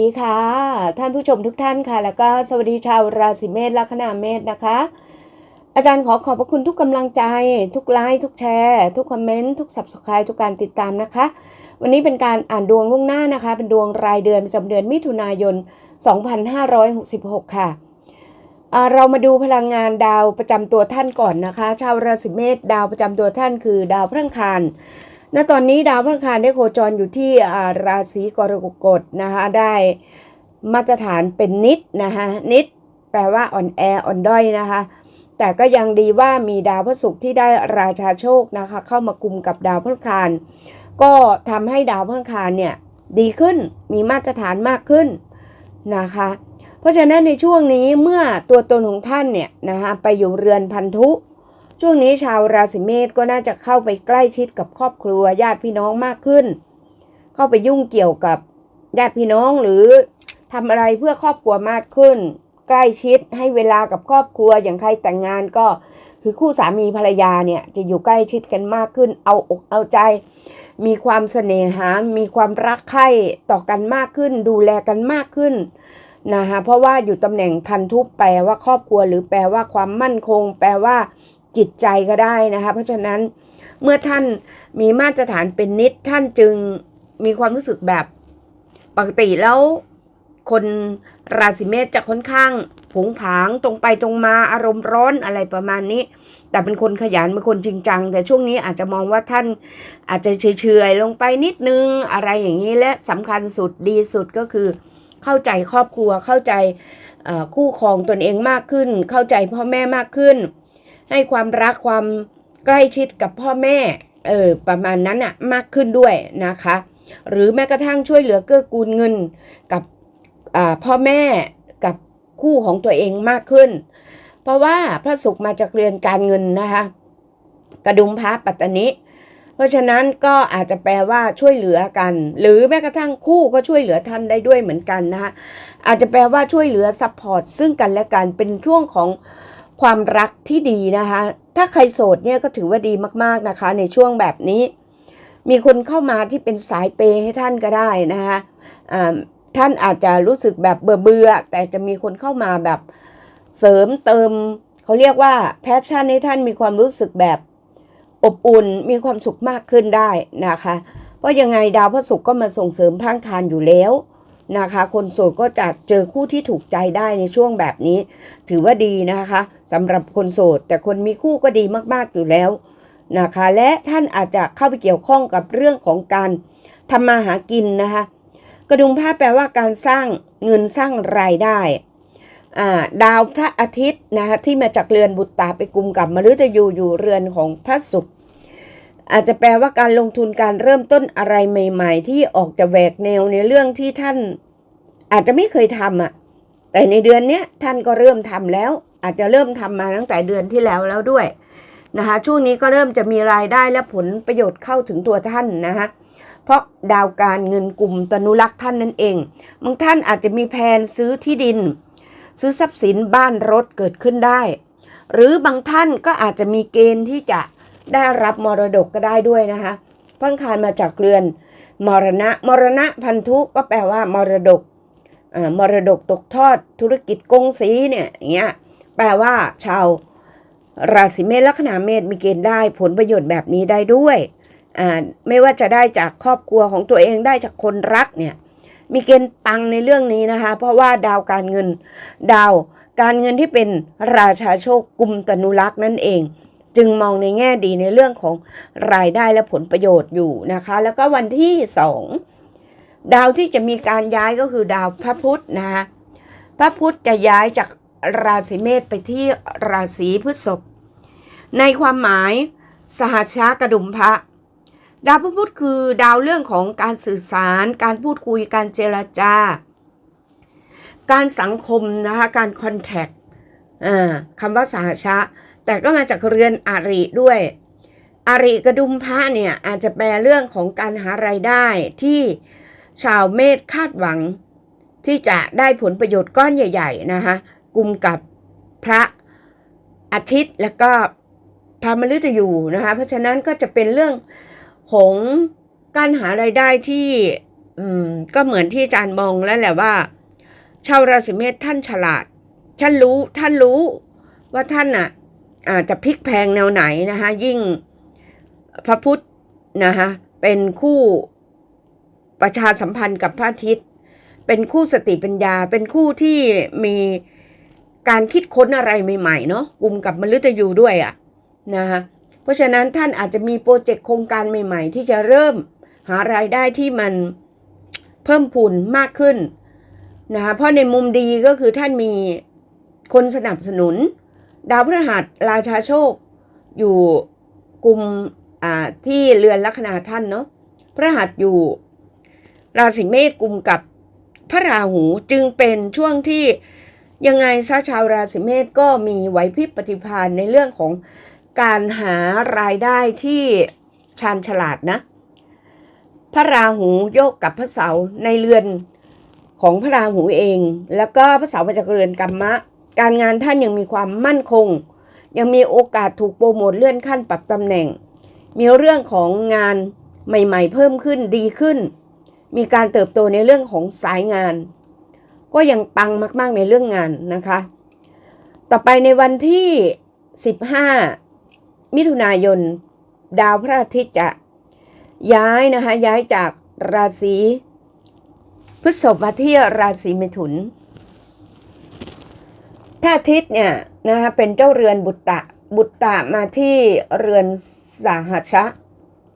ดีค่ะ ท่านผู้ชมทุกท่านค่ะ แล้วก็สวัสดีชาวราศีเมษลัคนาเมษนะคะ อาจารย์ขอขอบพระคุณทุกกำลังใจ ทุกไลค์ทุกแชร์ ทุกคอมเมนต์ทุก subscribe ทุกการติดตามนะคะ วันนี้เป็นการอ่านดวงล่วงหน้านะคะ เป็นดวงรายเดือนประจำเดือนมิถุนายน 2566 ค่ะอ่าเรามาดูพลังงานดาวประจำตัวท่านก่อนนะคะ ชาวราศีเมษดาวประจำตัวท่านคือดาวพฤหังคาร ณตอนนี้ดาวพฤหังคารได้โคจรอยู่ที่ราศีกรกฎนะคะได้มาตรฐานเป็นนิดนะคะนิด แปลว่าอ่อนแออ่อนด้อยนะคะแต่ก็ยังดีว่ามีดาวพฤศุกร์ที่ได้ราชาโชคนะคะเข้ามากุมกับดาวพฤหังคารก็ทำให้ดาวพฤหังคารเนี่ยดีขึ้นมีมาตรฐานมากขึ้นนะคะ เพราะฉะนั้นในช่วงนี้เมื่อตัวตนของท่านเนี่ยนะคะไปอยู่เรือนพันธุ ช่วงนี้ชาวราศีเมษก็น่าจะเข้าไปใกล้ชิดกับครอบครัวญาติพี่น้องมากขึ้น เข้าไปยุ่งเกี่ยวกับญาติพี่น้องหรือทำอะไรเพื่อครอบครัวมากขึ้น ใกล้ชิดให้เวลากับครอบครัวอย่างใครแต่งงานก็คือคู่สามีภรรยาเนี่ยจะอยู่ใกล้ชิดกันมากขึ้น เอาอกเอาใจ มีความเสน่หา มีความรักใคร่ต่อกันมากขึ้น ดูแลกันมากขึ้นนะคะเพราะว่าอยู่ตำแหน่งพันธุปแปลว่าครอบครัว หรือแปลว่าความมั่นคง แปลว่า จิตใจก็ได้นะคะ เพราะฉะนั้นเมื่อท่านมีมาตรฐานเป็นนิดท่านจึงมีความรู้สึกแบบปกติแล้วคนราศีเมษจะค่อนข้างผงผางตรงไปตรงมาอารมณ์ร้อนอะไรประมาณนี้ แต่เป็นคนขยันเป็นคนจริงจัง แต่ช่วงนี้อาจจะมองว่าท่านอาจจะเฉยๆลงไปนิดนึงอะไรอย่างนี้และสำคัญสุดดีสุดก็คือเข้าใจครอบครัวเข้าใจคู่ครองตนเองมากขึ้น เข้าใจพ่อแม่มากขึ้น ให้ความรักความใกล้ชิดกับพ่อแม่เออประมาณนั้นอะมากขึ้นด้วยนะคะ หรือแม้กระทั่งช่วยเหลือเกื้อกูลเงินกับพ่อแม่กับคู่ของตัวเองมากขึ้น เพราะว่าพระศุกร์มาจากเรือนการเงินนะคะกระดุมพระปัตตนิเพราะฉะนั้นก็อาจจะแปลว่าช่วยเหลือกัน หรือแม้กระทั่งคู่ก็ช่วยเหลือท่านได้ด้วยเหมือนกันนะคะอาจจะแปลว่าช่วยเหลือซัพพอร์ตซึ่งกันและกันเป็นช่วงของ ความรักที่ดีนะคะ ถ้าใครโสดเนี่ยก็ถือว่าดีมากๆนะคะ ในช่วงแบบนี้ มีคนเข้ามาที่เป็นสายเปย์ให้ท่านก็ได้นะคะท่านอาจจะรู้สึกแบบเบื่อเบื่อๆแต่จะมีคนเข้ามาแบบเสริมเติม เขาเรียกว่าแพชชั่นให้ท่านมีความรู้สึกแบบอบอุ่นมีความสุขมากขึ้นได้นะคะ เพราะยังไงดาวพระศุกร์ก็มาส่งเสริมพังคารอยู่แล้ว นะคะ คนโสดก็จะเจอคู่ที่ถูกใจได้ในช่วงแบบนี้ ถือว่าดีนะคะสำหรับคนโสด แต่คนมีคู่ก็ดีมากๆอยู่แล้วนะคะ และท่านอาจจะเข้าไปเกี่ยวข้องกับเรื่องของการทำมาหากินนะคะ กระดุมผ้าแปลว่าการสร้างเงินสร้างรายได้ดาวพระอาทิตย์นะคะที่มาจากเรือนบุตรตาไปกุมกับมฤตยูอยู่เรือนของพระศุกร์ อาจจะแปลว่าการลงทุนการเริ่มต้นอะไรใหม่ ๆ ที่ออกจะแหวกแนวในเรื่องที่ท่าน อาจจะไม่เคยทำอะ แต่ในเดือนนี้ท่านก็เริ่มทำแล้ว อาจจะเริ่มทำมาตั้งแต่เดือนที่แล้วแล้วด้วยนะคะช่วงนี้ก็เริ่มจะมีรายได้และผลประโยชน์เข้าถึงตัวท่านนะคะเพราะดาวการเงินกลุ่มตนุรักษ์ท่านนั่นเองบางท่านอาจจะมีแผนซื้อที่ดิน ซื้อทรัพย์สินบ้านรถเกิดขึ้นได้ หรือบางท่านก็อาจจะมีเกณฑ์ที่จะ ได้รับมรดกก็ได้ด้วยนะคะพังคารมาจากเรือน มรณะ มรณะพันธุก็แปลว่ามรดกมรดกตกทอดธุรกิจกงสีเนี่ยอย่างเงี้ยแปลว่า ชาวราศีเมษลัคนาเมษมีเกณฑ์ได้ผลประโยชน์แบบนี้ได้ด้วยไม่ว่าจะได้จากครอบครัวของตัวเองได้จากคนรักเนี่ยมีเกณฑ์ปังในเรื่องนี้นะคะ เพราะว่าดาวการเงิน ดาวการเงินที่เป็นราชาโชคกุมตนุรักษ์นั่นเอง จึงมองในแง่ดีในเรื่องของรายได้และผลประโยชน์อยู่นะคะ แล้วก็วันที่สองดาวที่จะมีการย้ายก็คือดาวพระพุธนะคะพระพุธจะย้ายจากราศีเมษไปที่ราศีพฤษภในความหมายสหชากระดุมพระ ดาวพระพุธคือดาวเรื่องของการสื่อสาร การพูดคุยการเจรจา การสังคมนะคะการคอนแทคคำว่าสหชะ แต่ก็มาจากเรือนอาริด้วยอาริกระดุมพระเนี่ยอาจจะแปลเรื่องของการหารายได้ที่ชาวเมษคาดหวัง ที่จะได้ผลประโยชน์ก้อนใหญ่ ๆนะคะกลุ่มกับพระอาทิตย์แล้วก็พระมฤตยูนะคะเพราะฉะนั้นก็จะเป็นเรื่องของการหารายได้ที่อืมก็เหมือนที่อาจารย์มองแล้วแหละว่า ชาวราศีเมษท่านฉลาดท่านรู้ท่านรู้ว่าท่านอะ จจะพลิกแพงแนวไหนนะคะยิ่งพระพุทธนะคะเป็นคู่ประชาสัมพันธ์กับพระอาทิตย์ เป็นคู่สติปัญญา เป็นคู่ที่มีการคิดค้นอะไรใหม่ๆเนาะกลุ่มกับมฤตยูด้วยอะ่ะนะคะเพราะฉะนั้นท่านอาจจะมีโปรเจกต์โครงการใหม่ ๆ ที่จะเริ่มหารายได้ที่มันเพิ่มพูนมากขึ้นนะคะเพราะในมุมดีก็คือท่านมีคนสนับสนุน ดาวพฤหัสราชาโชค อยู่กลุ่มที่เรือนลัคนาท่านเนาะพระหัสอยู่ ราศีเมษกลุ่มกับพระราหูจึงเป็นช่วงที่ยังไงซะชาวราศีเมษก็มีไหวพริบปฏิภาณในเรื่องของการหารายได้ที่ชาญฉลาดนะ พระราหูโยกกับพระเสาร์ในเรือนของพระราหูเอง แล้วก็พระเสาร์มาจากเรือนกรรมะ การงานท่านยังมีความมั่นคง ยังมีโอกาสถูกโปรโมทเลื่อนขั้นปรับตำแหน่ง มีเรื่องของงานใหม่ๆ เพิ่มขึ้นดีขึ้น มีการเติบโตในเรื่องของสายงาน ก็ยังปังมากๆในเรื่องงานนะคะ ต่อไปในวันที่ 15 มิถุนายน ดาวพระอาทิตย์จะย้ายนะคะย้ายจากราศีพฤษภมาที่ราศีเมถุน พระอาทิตย์เนี่ยนะคะเป็นเจ้าเรือนบุตตะบุตตะมาที่เรือนสาหัชะ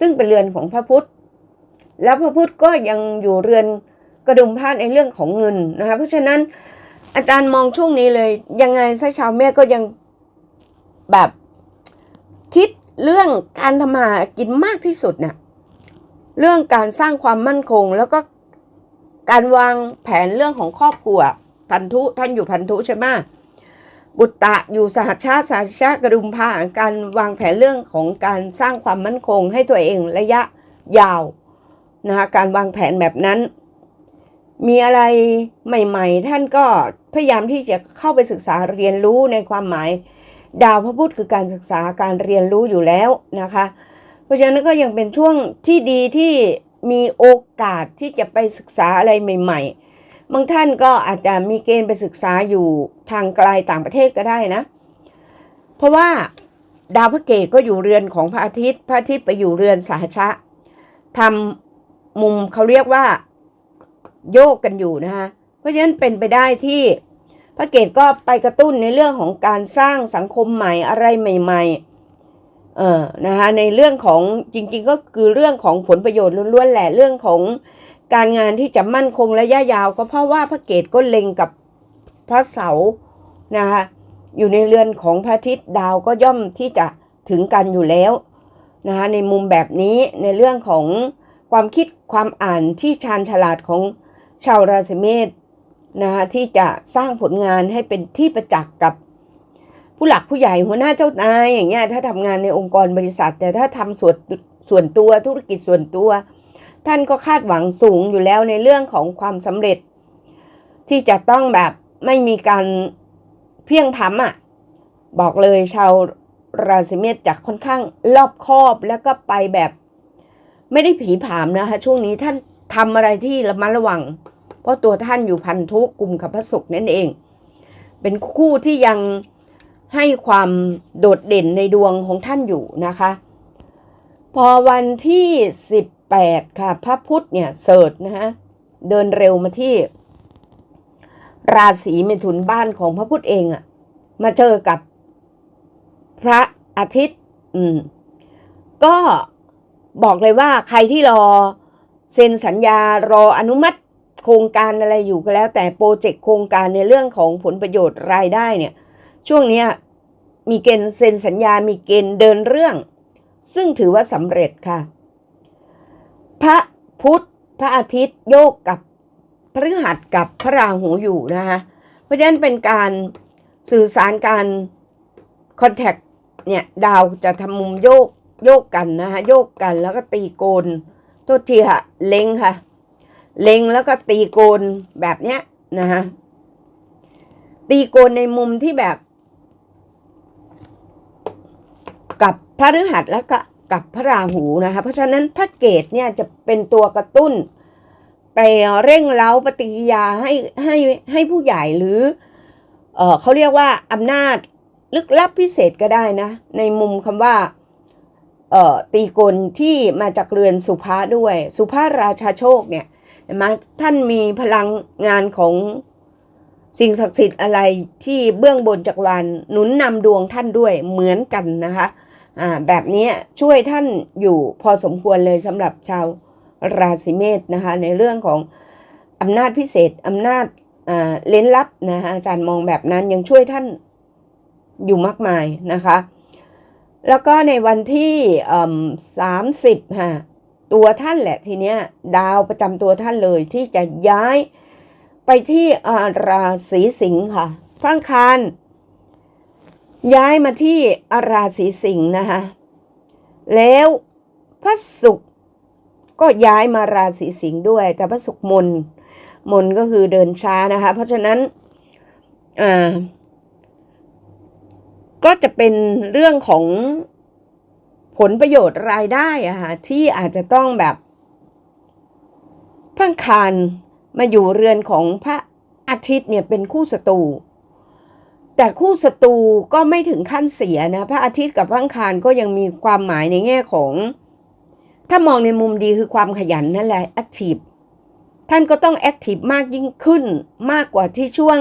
ซึ่งเป็นเรือนของพระพุทธ แล้วพระพุทธก็ยังอยู่เรือนกระดุมพาดในเรื่องของเงินนะคะเพราะฉะนั้นอาจารย์มองช่วงนี้เลย ยังไงซะชาวแม่ก็ยังแบบคิดเรื่องการทำมาหากินมากที่สุดน่ะเรื่องการสร้างความมั่นคง แล้วก็การวางแผนเรื่องของครอบครัวพันธุท่านอยู่พันธุใช่ไหม บุตตะอยู่สหชชาติสหชาติกระุมพาการวางแผนเรื่องของการสร้างความมั่นคงให้ตัวเองระยะยาวนะคะการวางแผนแบบนั้น มีอะไรใหม่ ๆ ท่านก็พยายามที่จะเข้าไปศึกษาเรียนรู้ในความหมาย ดาวพระพุธคือการศึกษาการเรียนรู้อยู่แล้วนะคะ เพราะฉะนั้นก็ยังเป็นช่วงที่ดีที่มีโอกาสที่จะไปศึกษาอะไรใหม่ ๆ บางท่านก็อาจจะมีเกณฑ์ไปศึกษาอยู่ทางไกลต่างประเทศก็ได้นะ เพราะว่าดาวพระเกตก็อยู่เรือนของพระอาทิตย์ พระอาทิตย์ไปอยู่เรือนสาชะทำมุมเขาเรียกว่าโยกกันอยู่นะคะเพราะฉะนั้นเป็นไปได้ที่พระเกตก็ไปกระตุ้นในเรื่องของการสร้างสังคมใหม่อะไรใหม่ ๆ เออนะคะในเรื่องของจริงๆก็คือเรื่องของผลประโยชน์ล้วนๆแหละเรื่องของ การงานที่จะมั่นคงระยะยาวก็เพราะว่าพระเกตก็เล็งกับพระเสานะคะอยู่ในเรือนของพระอาทิตย์ดาวก็ย่อมที่จะถึงกันอยู่แล้วนะคะในมุมแบบนี้ในเรื่องของความคิดความอ่านที่ชาญฉลาดของชาวราศีเมษนะคะที่จะสร้างผลงานให้เป็นที่ประจักษ์กับผู้หลักผู้ใหญ่หัวหน้าเจ้านายอย่างเงี้ยถ้าทำงานในองค์กรบริษัท แต่ถ้าทำส่วนส่วนตัวธุรกิจส่วนตัว ท่านก็คาดหวังสูงอยู่แล้วในเรื่องของความสำเร็จ ที่จะต้องแบบไม่มีการเพียงพำอะ บอกเลยชาวราศีเมษจะค่อนข้างรอบคอบแล้วก็ไปแบบ ไม่ได้ผีผามนะคะ ช่วงนี้ท่านทำอะไรที่ระมัดระวัง เพราะตัวท่านอยู่พันธุกลุ่มกับพระศุกร์นั่นเอง เป็นคู่ที่ยังให้ความโดดเด่นในดวงของท่านอยู่นะคะ พอวันที่ 8 ค่ะ พระพุธเนี่ยเสิร์ชนะฮะเดินเร็วมาที่ ราศีเมถุนบ้านของพระพุธเองอะมาเจอกับพระอาทิตย์ อืม ก็บอกเลยว่าใครที่รอเซ็นสัญญารออนุมัติโครงการอะไรอยู่ก็แล้ว แต่โปรเจกต์โครงการในเรื่องของผลประโยชน์รายได้เนี่ย ช่วงนี้มีเกณฑ์เซ็นสัญญา มีเกณฑ์เดินเรื่อง ซึ่งถือว่าสำเร็จค่ะ พระพุธพระอาทิตย์โยกกับพฤหัสกับพระราหูอยู่นะคะเพราะฉะนั้นเป็นการสื่อสารการคอนแทคเนี่ยดาวจะทำมุมโยกโยกกันนะคะโยกกันแล้วก็ตีโกนโทษทีค่ะเล็งค่ะ เล็งแล้วก็ตีโกนแบบเนี้ยนะคะตีโกนในมุมที่แบบ กับพระฤหัสแล้วก็ กับพระราหูนะคะ เพราะฉะนั้นพระเกตเนี่ยจะเป็นตัวกระตุ้น ไปเร่งเร้าปฏิกิยาให้ให้ให้ผู้ใหญ่หรือเออเขาเรียกว่าอำนาจลึกลับพิเศษก็ได้นะ ในมุมคำว่าเอ่อตีกลที่มาจากเรือนสุภาด้วย สุภาราชาโชคเนี่ยเห็นไหมท่านมีพลังงานของสิ่งศักดิ์สิทธิ์อะไรที่เบื้องบนจักรวาลหนุนนำดวงท่านด้วยเหมือนกันนะคะ แบบนี้ช่วยท่านอยู่พอสมควรเลยสำหรับชาวราศีเมษนะคะ ในเรื่องของอำนาจพิเศษอำนาจเล้นลับนะคะอาจารย์มองแบบนั้นยังช่วยท่านอยู่มากมายนะคะ แล้วก็ในวันที่สามสิบฮะตัวท่านแหละทีเนี้ยดาวประจำตัวท่านเลยที่จะย้ายไปที่ราศีสิงค์ค่ะพระอังคาร ย้ายมาที่อาราศีสิงห์นะคะ แล้วพระศุกร์ก็ย้ายมาราศีสิงห์ด้วย แต่พระศุกร์มนมนก็คือเดินช้านะคะ เพราะฉะนั้นอ่าก็จะเป็นเรื่องของผลประโยชน์รายได้อะค่ะที่อาจจะต้องแบบพังคารมาอยู่เรือนของพระอาทิตย์เนี่ยเป็นคู่ศัตรู แต่คู่ศัตรูก็ไม่ถึงขั้นเสียนะ พระอาทิตย์กับพระอังคารก็ยังมีความหมายในแง่ของ ถ้ามองในมุมดีคือความขยันนั่นแหละแอคทีฟท่านก็ต้องแอคทีฟมากยิ่งขึ้นมากกว่าที่ช่วง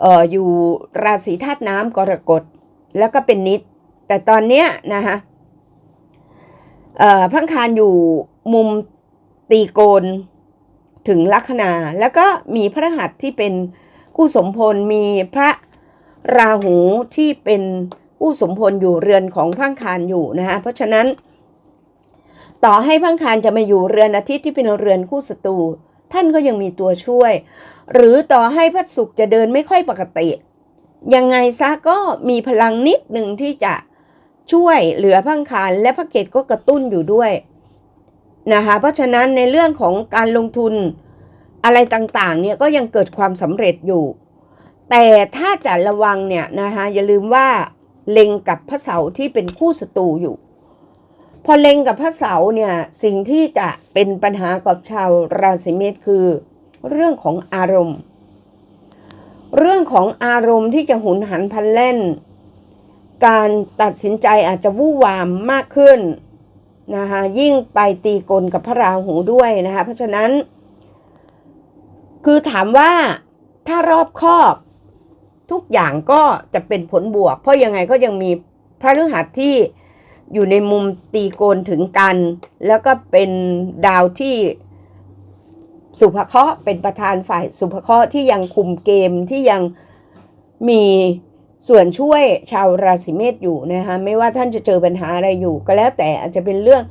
เอ่ออยู่ราศีธาตุน้ำกรกฎแล้วก็เป็นนิด แต่ตอนเนี้ยนะคะเอ่อพระอังคารอยู่มุมตีโกนถึงลัคนา แล้วก็มีพระหัสที่เป็น คู่สมพลมีพระราหูที่เป็นคู่สมพลอยู่เรือนของพังคารอยู่นะคะเพราะฉะนั้น ต่อให้พังคารจะมาอยู่เรือนอาทิตย์ที่เป็นเรือนคู่ศัตรูท่านก็ยังมีตัวช่วย หรือต่อให้พระศุกร์จะเดินไม่ค่อยปกติ ยังไงซะก็มีพลังนิดหนึ่งที่จะช่วยเหลือพังคารและพระเกตก็กระตุ้นอยู่ด้วยนะคะเพราะฉะนั้นในเรื่องของการลงทุน อะไรต่างๆเนี่ยก็ยังเกิดความสำเร็จอยู่ แต่ถ้าจะระวังเนี่ยนะคะอย่าลืมว่าเล็งกับพระเสาร์ที่เป็นคู่ศัตรูอยู่ พอเล็งกับพระเสาร์เนี่ยสิ่งที่จะเป็นปัญหากับชาวราศีเมษคือ เรื่องของอารมณ์ เรื่องของอารมณ์ที่จะหุนหันพลันแล่น การตัดสินใจอาจจะวู่วามมากขึ้นนะคะยิ่งไปตีกลกับพระราหูด้วยนะคะเพราะฉะนั้น คือถามว่าถ้ารอบคอบ ทุกอย่างก็จะเป็นผลบวก เพราะยังไงก็ยังมีพระฤหัสที่อยู่ในมุมตีโกนถึงกัน แล้วก็เป็นดาวที่สุภเคราะห์เป็นประธานฝ่ายสุภเคราะห์ที่ยังคุมเกมที่ยังมีส่วนช่วยชาวราศีเมษอยู่นะคะไม่ว่าท่านจะเจอปัญหาอะไรอยู่ ก็แล้วแต่อาจจะเป็นเรื่อง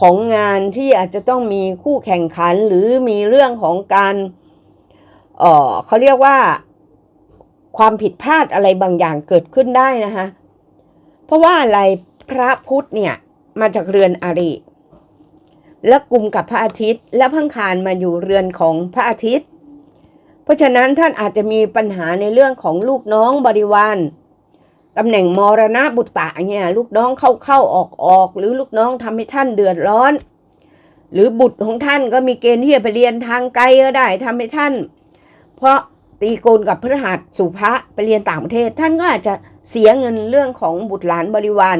ของงานที่อาจจะต้องมีคู่แข่งขันหรือมีเรื่องของการ เออเขาเรียกว่า ความผิดพลาดอะไรบางอย่างเกิดขึ้นได้นะคะเพราะว่าอะไรพระพุทธเนี่ยมาจากเรือนอริ และกลุ่มกับพระอาทิตย์ และพังคารมาอยู่เรือนของพระอาทิตย์ เพราะฉะนั้นท่านอาจจะมีปัญหาในเรื่องของลูกน้องบริวารตำแหน่งมรณะบุตรเนี่ยลูกน้องเข้าเข้าออกออกหรือลูกน้องทำให้ท่านเดือดร้อน หรือบุตรของท่านก็มีเกณฑ์ที่จะไปเรียนทางไกลก็ได้ทำให้ท่าน เพราะตีโกนกับพฤหัสสุภะไปเรียนต่างประเทศ ท่านก็อาจจะเสียเงินเรื่องของบุตรหลานบริวาร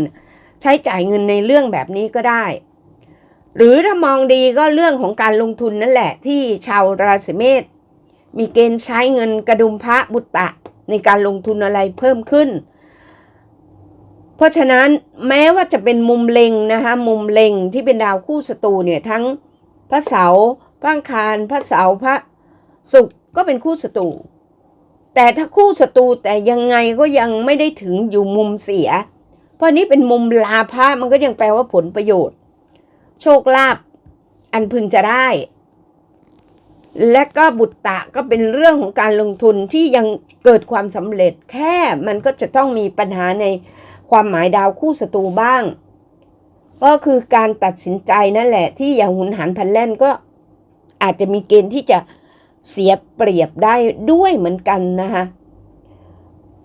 ใช้จ่ายเงินในเรื่องแบบนี้ก็ได้ หรือถ้ามองดีก็เรื่องของการลงทุนนั่นแหละ ที่ชาวราศีเมษมีเกณฑ์ใช้เงินกระดุมพระบุตตะในการลงทุนอะไรเพิ่มขึ้น เพราะฉะนั้นแม้ว่าจะเป็นมุมเล็งนะคะมุมเล็งที่เป็นดาวคู่ศัตรูเนี่ยทั้งพระเสาร์พระคารพระเสาร์พระศุกร์ ก็เป็นคู่ศัตรูแต่ถ้าคู่ศัตรูแต่ยังไงก็ยังไม่ได้ถึงอยู่มุมเสีย เพราะนี้เป็นมุมลาภะมันก็ยังแปลว่าผลประโยชน์ โชคลาภอันพึงจะได้ และก็บุตรตะก็เป็นเรื่องของการลงทุนที่ยังเกิดความสำเร็จ แค่มันก็จะต้องมีปัญหาในความหมายดาวคู่ศัตรูบ้าง ก็คือการตัดสินใจนั่นแหละที่อย่างหุนหันพันแล่นก็อาจจะมีเกณฑ์ที่จะ เสียเปรียบได้ด้วยเหมือนกันนะคะ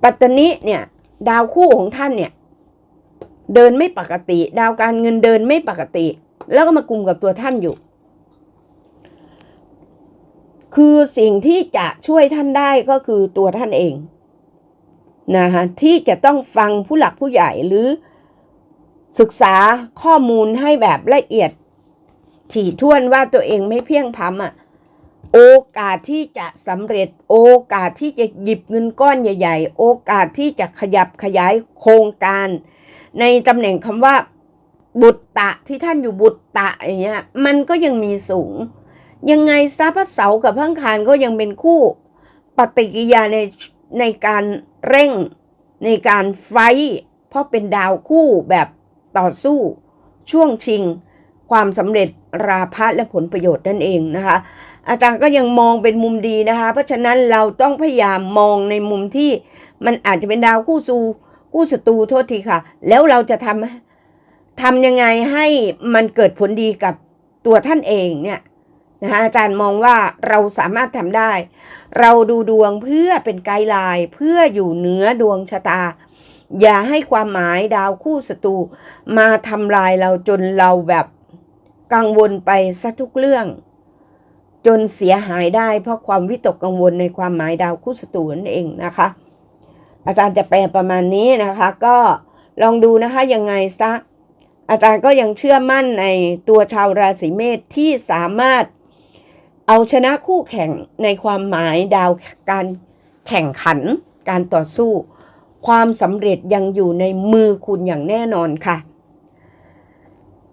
ปัตตนิเนี่ยดาวคู่ของท่านเนี่ยเดินไม่ปกติ ดาวการเงินเดินไม่ปกติ แล้วก็มากลุ่มกับตัวท่านอยู่ คือสิ่งที่จะช่วยท่านได้ก็คือตัวท่านเองนะคะที่จะต้องฟังผู้หลักผู้ใหญ่หรือศึกษาข้อมูลให้แบบละเอียดถี่ถ้วนว่าตัวเองไม่เพียงพำอะ โอกาสที่จะสำเร็จ โอกาสที่จะหยิบเงินก้อนใหญ่ ๆ โอกาสที่จะขยับขยายโครงการ ในตำแหน่งคำว่า บุตตะที่ท่านอยู่บุตตะอย่างเงี้ยมันก็ยังมีสูง ยังไงซะพระเสากับพังคารก็ยังเป็นคู่ปฏิกิริยาในในการเร่งในการไฟ เพราะเป็นดาวคู่แบบต่อสู้ ช่วงชิง ความสำเร็จราภะและผลประโยชน์นั่นเองนะคะ อาจารย์ก็ยังมองเป็นมุมดีนะคะ เพราะฉะนั้นเราต้องพยายามมองในมุมที่มันอาจจะเป็นดาวคู่ซูคู่ศัตรูโทษทีค่ะ แล้วเราจะทำทำยังไงให้มันเกิดผลดีกับตัวท่านเองเนี่ยนะคะอาจารย์มองว่าเราสามารถทำได้ เราดูดวงเพื่อเป็นไกด์ไลน์เพื่ออยู่เหนือดวงชะตา อย่าให้ความหมายดาวคู่ศัตรูมาทำลายเราจนเราแบบกังวลไปซะทุกเรื่อง จนเสียหายได้เพราะความวิตกกังวลในความหมายดาวคู่ศัตรูนั่นเองนะคะ อาจารย์จะแปลประมาณนี้นะคะ ก็ลองดูนะคะยังไงซะอาจารย์ก็ยังเชื่อมั่นในตัวชาวราศีเมษที่สามารถเอาชนะคู่แข่งในความหมายดาวการแข่งขัน การต่อสู้ ความสำเร็จยังอยู่ในมือคุณอย่างแน่นอนค่ะ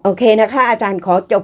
โอเคนะคะ อาจารย์ขอจบ